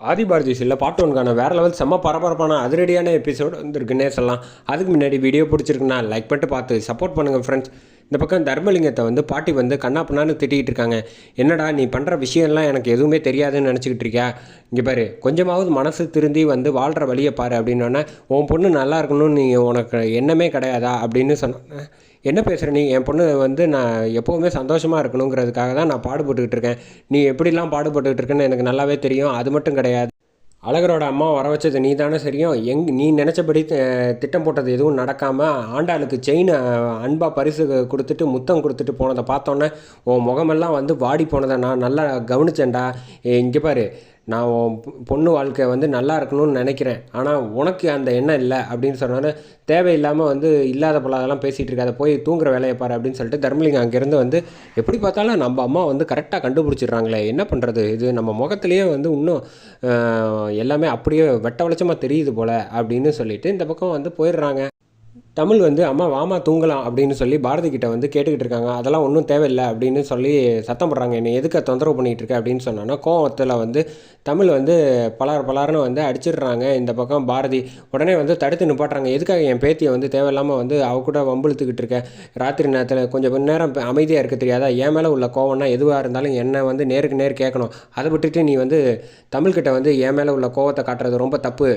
ஆதி பாரதி சில்ல பாட்டு ஒன்றுக்கான வேறு லெவல் செம்ம பரபரப்பான அதிரடியான எபிசோடு வந்திருக்குன்னே சொல்லலாம் அதுக்கு முன்னாடி வீடியோ பிடிச்சிருக்குன்னா லைக் பண்ணிட்டு பார்த்து சப்போர்ட் பண்ணுங்கள் ஃப்ரெண்ட்ஸ் இந்த பக்கம் தர்மலிங்கத்தை வந்து பாட்டி வந்து கண்ணா பண்ணான்னு திட்டிகிட்டு இருக்காங்க. என்னடா நீ பண்ணுற விஷயம்லாம் எனக்கு எதுவுமே தெரியாதுன்னு நினச்சிக்கிட்டு இருக்கியா? இங்கே பாரு கொஞ்சமாவது மனசு திருந்தி வந்து வாழ்கிற வழியை பாரு அப்படின்னோடனே உன் பொண்ணு நல்லா இருக்கணும்னு நீ உனக்கு எண்ணமே கிடையாதா? அப்படின்னு சொன்ன என்ன பேசுகிற நீ? என் பொண்ணு வந்து நான் எப்போவுமே சந்தோஷமாக இருக்கணுங்கிறதுக்காக தான் நான் பாடுபட்டுக்கிட்டு இருக்கேன். நீ எப்படிலாம் பாடுபட்டுக்கிட்டு இருக்கேன்னு எனக்கு நல்லாவே தெரியும். அது மட்டும் கிடையாது. அழகரோட அம்மா வர வச்சது நீ தானே சரியும் எங் நீ நினச்சபடி திட்டம் போட்டது எதுவும் நடக்காமல் ஆண்டாளுக்கு செயின் அன்பாக பரிசு கொடுத்துட்டு முத்தம் கொடுத்துட்டு போனதை பார்த்தோன்னே உன் முகமெல்லாம் வந்து வாடி போனதை நான் நல்லா கவனிச்சேன்டா. இங்கே பாரு. நான் உன் பொண்ணு வாழ்க்கை வந்து நல்லா இருக்கணும்னு நினைக்கிறேன். ஆனால் உனக்கு அந்த எண்ணம் இல்லை அப்படின்னு சொன்னோன்னே தேவையில்லாமல் வந்து இல்லாத பொல்லாதெல்லாம் பேசிகிட்டு இருக்காத போய் தூங்குற வேலையை பாரு அப்படின்னு சொல்லிட்டு தர்மலிங்கம் அங்கேருந்து வந்து எப்படி பார்த்தாலும் நம்ம அம்மா வந்து கரெக்டாக கண்டுபிடிச்சிடுறாங்களே என்ன பண்ணுறது இது நம்ம முகத்துலேயே வந்து இன்னும் எல்லாமே அப்படியே வெட்ட வெளிச்சமாக தெரியுது போல் அப்படின்னு சொல்லிட்டு இந்த பக்கம் வந்து போயிடுறாங்க. தமிழ் வந்து அம்மா வாமா தூங்கலாம் அப்படின்னு சொல்லி பாரதி கிட்ட வந்து கேட்டுக்கிட்டு இருக்காங்க. அதெல்லாம் ஒன்றும் தேவையில்லை அப்படின்னு சொல்லி சத்தம் போடுறாங்க. என்னை எதுக்கு தொந்தரவு பண்ணிகிட்டு இருக்க? அப்படின்னு சொன்னோன்னா கோவத்தில் வந்து தமிழ் வந்து பலார் பலார்னு வந்து அடிச்சிடுறாங்க இந்த பக்கம் பாரதி. உடனே வந்து தடுத்து நிப்பாட்டுறாங்க. எதுக்காக என் பேத்தியை வந்து தேவையில்லாமல் வந்து அவ கூட வம்பிழுத்துக்கிட்டு இருக்க? ராத்திரி நேரத்தில் கொஞ்சம் நேரம் அமைதியாக இருக்க தெரியாதா? என் மேலே உள்ள கோவம்னா எதுவாக இருந்தாலும் என்னை வந்து நேருக்கு நேர் கேட்கணும். அதை விட்டுட்டு நீ வந்து தமிழ்கிட்ட வந்து என் மேலே உள்ள கோவத்தை காட்டுறது ரொம்ப தப்பு.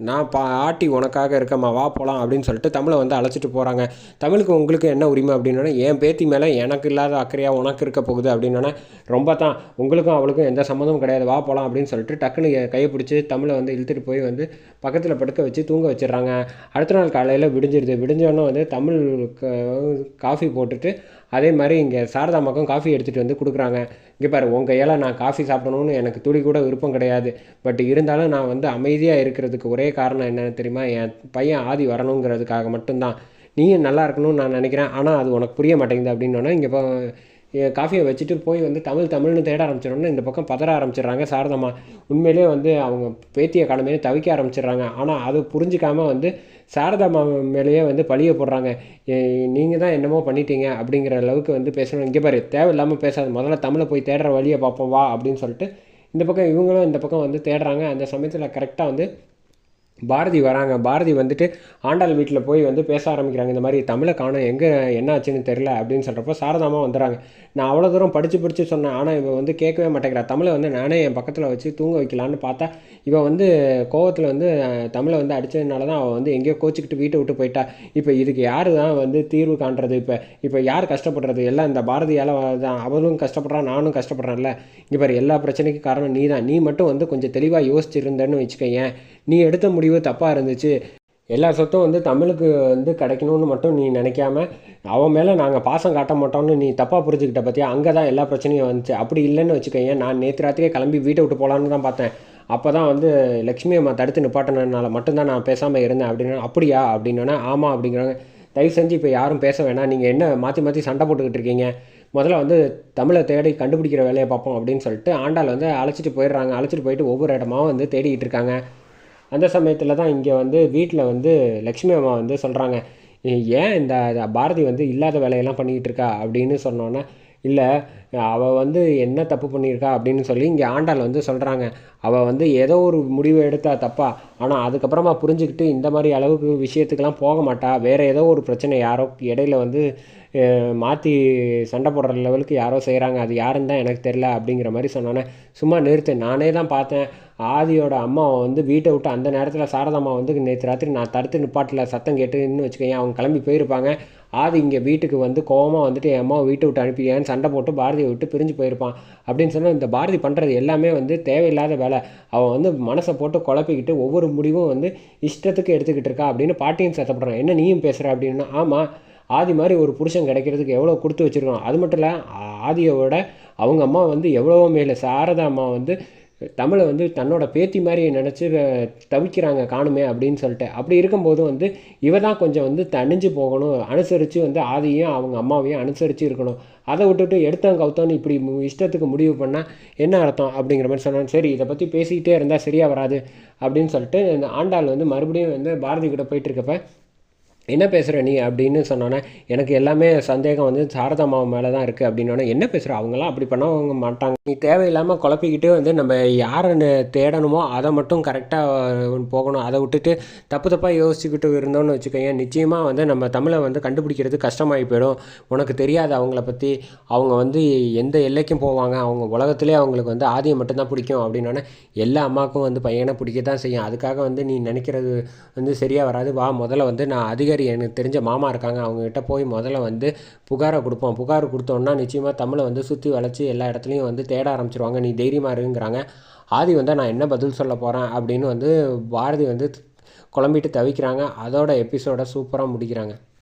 நான் பா ஆட்டி உனக்காக இருக்கம்மா வா போகலாம் அப்படின்னு சொல்லிட்டு தமிழை வந்து அழைச்சிட்டு போகிறாங்க தமிழுக்கு உங்களுக்கு என்ன உரிமை அப்படின்னா என் பேத்தி மேலே எனக்கு இல்லாத அக்கறையாக உனக்கு இருக்க போகுது அப்படின்னா ரொம்ப தான் உங்களுக்கும் அவளுக்கும் எந்த சம்மந்தமும் கிடையாது வா போகலாம் அப்படின்னு சொல்லிட்டு டக்குன்னு கையை பிடிச்சி தமிழை வந்து இழுத்துட்டு போய் வந்து பக்கத்தில் படுக்க வச்சு தூங்க வச்சிடுறாங்க. அடுத்த நாள் காலையில் விடிஞ்சிருது. விடிஞ்சோடனே வந்து தமிழ் காஃபி போட்டுட்டு அதே மாதிரி இங்கே சாரதா சாரதாமாக்கும் காஃபி எடுத்துகிட்டு வந்து கொடுக்குறாங்க. இங்கே பாரு உன் கையால் நான் காஃபி சாப்பிடணும்னு எனக்கு துளி கூட விருப்பம் கிடையாது. பட் இருந்தாலும் நான் வந்து அமைதியாக இருக்கிறதுக்கு ஒரே காரணம் என்னன்னு தெரியுமா? என் பையன் ஆதி வரணுங்கிறதுக்காக மட்டும்தான். நீயும் நல்லா இருக்கணும்னு நான் நினைக்கிறேன். ஆனால் அது உனக்கு புரிய மாட்டேங்குது அப்படின்னோடனே இங்கே இப்போ காஃபியை வச்சுட்டு போய் வந்து தமிழ் தமிழ்னு தேட ஆரம்பிச்சிடணும்னு இந்த பக்கம் பதற ஆரம்பிச்சிடுறாங்க சாரதம்மா. உண்மையிலேயே வந்து அவங்க பேத்திய காலமே தவிக்க ஆரம்பிச்சிடுறாங்க. ஆனால் அது புரிஞ்சிக்காமல் வந்து சாரதாம்மா மேலேயே வந்து பழிய போடுறாங்க. நீங்கள் தான் என்னமோ பண்ணிட்டீங்க அப்படிங்கிற அளவுக்கு வந்து பேசணும் இங்கே பாரு தேவையில்லாமல் பேசாத முதல்ல தமிழை போய் தேடுற வழியை பார்ப்போம் வா அப்படின்னு சொல்லிட்டு இந்த பக்கம் இவங்களும் இந்த பக்கம் வந்து தேடுறாங்க. அந்த சமயத்தில் கரெக்டாக வந்து பாரதி வராங்க. பாரதி வந்துட்டு ஆண்டாள் வீட்டில் போய் வந்து பேச ஆரம்பிக்கிறாங்க. இந்த மாதிரி தமிழை காணும். எங்கே என்ன ஆச்சுன்னு தெரில அப்படின்னு சொல்கிறப்போ சாரதாமா வந்துடுறாங்க. நான் அவ்வளோ தூரம் படித்து படித்து சொன்னேன். ஆனால் இவன் வந்து கேட்கவே மாட்டேங்கிறா. தமிழை வந்து நானே என் பக்கத்தில் வச்சு தூங்க வைக்கலான்னு பார்த்தா இவன் வந்து கோவத்தில் வந்து தமிழை வந்து அடித்ததுனால தான் அவள் வந்து எங்கேயோ கோச்சிக்கிட்டு வீட்டை விட்டு போயிட்டா. இப்போ இதுக்கு யார் தான் வந்து தீர்வு காண்றது? இப்போ இப்போ யார் கஷ்டப்படுறது? எல்லாம் இந்த பாரதியால் தான். அவளும் கஷ்டப்படுறான் நானும் கஷ்டப்படுறேன்ல. இங்கே பாரு எல்லா பிரச்சனைக்கும் காரணம் நீ தான் நீ மட்டும் வந்து கொஞ்சம் தெளிவாக யோசிச்சிருந்தேன்னு வச்சுக்கோயேன். நீ எடுத்த முடிவு தப்பாக இருந்துச்சு. எல்லா சொத்தும் வந்து தமிழுக்கு வந்து கிடைக்கணும்னு மட்டும் நீ நினைக்காம அவன் மேலே நாங்கள் பாசம் காட்ட மாட்டோம்னு நீ தப்பாக புரிஞ்சுக்கிட்ட பார்த்தியா அங்கே தான் எல்லா பிரச்சனையும் வந்துச்சு. அப்படி இல்லைன்னு வச்சுக்கோங்க நான் நேற்று ராத்திரியே கிளம்பி வீட்டை விட்டு போகலான்னு தான் பார்த்தேன். அப்போ தான் வந்து லக்ஷ்மி அம்மா தடுத்து நிப்பாட்டினதுனால மட்டும்தான் நான் பேசாமல் இருந்தேன் அப்படின்னா அப்படியா? அப்படின்னா ஆமாம் அப்படிங்கிறாங்க. தயவு செஞ்சு இப்போ யாரும் பேச வேணாம். நீங்கள் என்ன மாற்றி மாற்றி சண்டை போட்டுக்கிட்டு இருக்கீங்க? முதல்ல வந்து தமிழை தேடி கண்டுபிடிக்கிற வேலையை பார்ப்போம் அப்படின்னு சொல்லிட்டு ஆண்டாள் வந்து அழைச்சிட்டு போயிடுறாங்க. அழைச்சிட்டு போயிட்டு ஒவ்வொரு இடமா வந்து தேடிக்கிட்டு இருக்காங்க. அந்த சமயத்தில் தான் இங்கே வந்து வீட்டில் வந்து லக்ஷ்மி அம்மா வந்து சொல்கிறாங்க ஏன் இந்த பாரதி வந்து இல்லாத வேலையெல்லாம் பண்ணிக்கிட்டு இருக்கா? அப்படின்னு சொன்னோன்னே இல்லை அவள் வந்து என்ன தப்பு பண்ணியிருக்கா? அப்படின்னு சொல்லி இங்கே ஆண்டாள் வந்து சொல்கிறாங்க அவள் வந்து ஏதோ ஒரு முடிவு எடுத்தா தப்பா ஆனால் அதுக்கப்புறமா புரிஞ்சுக்கிட்டு இந்த மாதிரி அளவுக்கு விஷயத்துக்கெல்லாம் போக மாட்டா வேறு ஏதோ ஒரு பிரச்சனை யாரோ இடையில வந்து மாற்றி சண்டை போடுற லெவலுக்கு யாரோ செய்கிறாங்க அது யாருன்னு தான் எனக்கு தெரில அப்படிங்கிற மாதிரி சொன்னோன்னே சும்மா நிறுத்து நானே தான் பார்த்தேன் ஆதியோட அம்மாவை வந்து வீட்டை விட்டு அந்த நேரத்தில் சாரதாம்மா வந்து நேற்று ராத்திரி நான் தடுத்து நிப்பாட்டில் சத்தம் கேட்டுன்னு வச்சுக்கேன் அவங்க கிளம்பி போயிருப்பாங்க. ஆதி இங்கே வீட்டுக்கு வந்து கோவமாக வந்துட்டு என் அம்மாவை வீட்டை விட்டு அனுப்பியான்னு சண்டை போட்டு பாரதியை விட்டு பிரிஞ்சு போயிருப்பான். அப்படின்னு சொன்னால் இந்த பாரதி பண்ணுறது எல்லாமே வந்து தேவையில்லாத வேலை. அவன் வந்து மனசை போட்டு குழப்பிக்கிட்டு ஒவ்வொரு முடிவும் வந்து இஷ்டத்துக்கு எடுத்துக்கிட்டு இருக்கா அப்படின்னு பாட்டியும் சத்தப்படுறான். என்ன நீயும் பேசுகிற அப்படின்னா ஆமாம் ஆதி மாதிரி ஒரு புருஷன் கிடைக்கிறதுக்கு எவ்வளோ கொடுத்து வச்சுருக்கோம் அது மட்டும் இல்லை ஆதியோட அவங்க அம்மா வந்து எவ்வளவோ மேலே சாரதா அம்மா வந்து தமிழை வந்து தன்னோட பேத்தி மாதிரி நினச்சி தவிக்கிறாங்க காணுமே அப்படின்னு சொல்லிட்டு. அப்படி இருக்கும்போது வந்து இவ தான் கொஞ்சம் வந்து தணிஞ்சு போகணும் அனுசரித்து வந்து ஆதியும் அவங்க அம்மாவையும் அனுசரித்து இருக்கணும். அதை விட்டுட்டு எடுத்தவங்க கவுத்தோன்னு இப்படி இஷ்டத்துக்கு முடிவு பண்ணால் என்ன அர்த்தம் அப்படிங்கிற மாதிரி சொன்னாங்க சரி இதை பற்றி பேசிக்கிட்டே இருந்தால் சரியாக வராது அப்படின்னு சொல்லிட்டு இந்த ஆண்டாள் வந்து மறுபடியும் வந்து பாரதி கிட்ட போயிட்டு இருக்கப்ப என்ன பேசுகிற நீ அப்படின்னு சொன்னோன்னே எனக்கு எல்லாமே சந்தேகம் வந்து சாரதா மாவு மேலே தான் இருக்குது அப்படின்னோடனே என்ன பேசுகிற அவங்களாம் அப்படி பண்ணவங்க மாட்டாங்க. நீ தேவையில்லாமல் குழப்பிக்கிட்டே வந்து நம்ம யாரை தேடணுமோ அதை மட்டும் கரெக்டாக போகணும். அதை விட்டுட்டு தப்பு தப்பாக யோசிச்சுக்கிட்டு இருந்தோம்னு வச்சுக்கோங்க நிச்சயமாக வந்து நம்ம தமிழை வந்து கண்டுபிடிக்கிறது கஷ்டமாகி போயிடும். உனக்கு தெரியாது அவங்கள பற்றி அவங்க வந்து எந்த எல்லைக்கும் போவாங்க. அவங்க உலகத்துலேயே அவங்களுக்கு வந்து ஆதியை மட்டும்தான் பிடிக்கும் அப்படின்னோடனே எல்லா அம்மாவுக்கும் வந்து பையனை பிடிக்க தான் செய்யும். அதுக்காக வந்து நீ நினைக்கிறது வந்து சரியாக வராது. வா முதல்ல வந்து நான் அதிக அதிகாரி எனக்கு தெரிஞ்ச மாமா இருக்காங்க. அவங்ககிட்ட போய் முதல்ல வந்து புகாரை கொடுப்போம். புகார் கொடுத்தோன்னா நிச்சயமாக தமிழை வந்து சுற்றி வளைச்சி எல்லா இடத்துலையும் வந்து தேட ஆரம்பிச்சிருவாங்க. நீ தைரியமாக இருங்கிறாங்க ஆதி வந்து நான் என்ன பதில் சொல்ல போகிறேன் அப்படின்னு வந்து பாரதி வந்து குழம்பிட்டு தவிக்கிறாங்க. அதோட எபிசோட சூப்பராக முடிக்கிறாங்க.